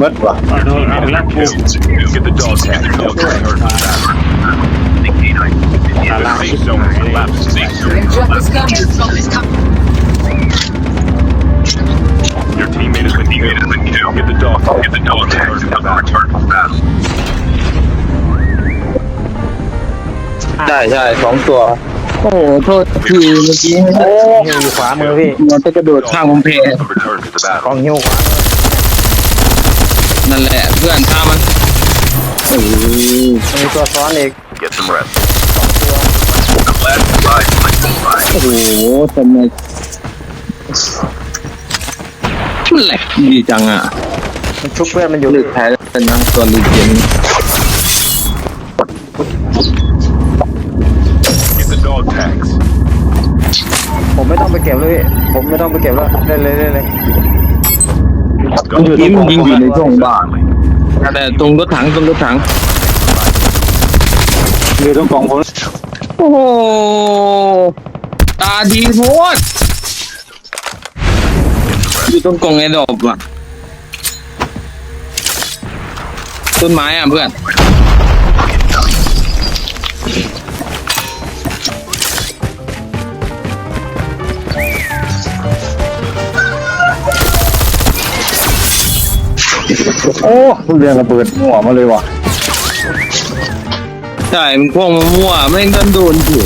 เมดว่ะ Get the dog tag. Dog tag hurt fast. The safe zone is collapsing. Safe zone is collapsing. Your teammate has been killed. Get the dog tag. Get the dog tag. Return to battle. ใช่ใช่สองตัว โอ้โหโทษทีเมื่อกี้โอ้อยู่ขวามือพี่มันจะกระโดดข้ามกำแพง Return to the กอง battle. หิ้วขวามือ นั่นแหละเพื่อนข้ามมันโอ้โหมีตัวซ้อนอีก Get some rest. โอ้โหทำไมมันแหลกดีจังอะมันชุบเพื่อนมันอยู่ลึกแท้เป็นนั่งตัวลีเจน Get the dog tags. ผมไม่ต้องไปเก็บเลยพี่ผมไม่ต้องไปเก็บแล้วเล่นเลยเล่นเลย มันอยู่ยิงอยู่ในช่องบ้านแต่ตรงรถถังตรงรถถังอยู่ตรงกล่องผมโอ้โหตาดีโพดอยู่ตรงกล่องไอ้ดอกอะต้นไม้อะเพื่อน โอ้เรียงระเบิดหัวมาเลยว่ะใช่มันพวกมันมั่วๆไม่งั้นโดนอยู่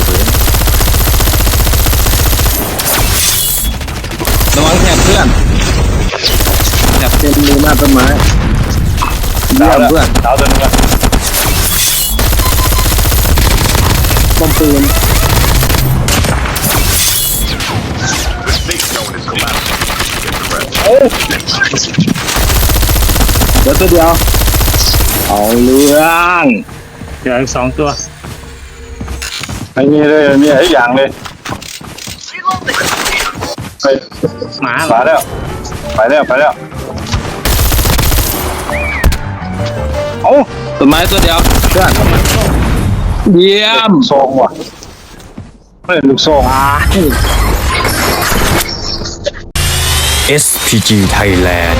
ระวังแถบเพื่อนแถบเต็มมือหน้าต้นไม้เยี่ยมเพื่อนดาวตัวนึงอะป้อมปืน The safe zone is collapsing. Get some rest. เดี๋ยวตัวเดียว เอาเรื่องเหลืออีกสองตัวไอ้นี่เลยมีไอ้อย่างเลยไปหมาเหรไปอแล้ว ไปแล้วไปแล้วโอ้ต้นไม้ตัวเดียวเพื่อนเยี่ยมซองว่ะไม่ลูกซอง SPG Thailand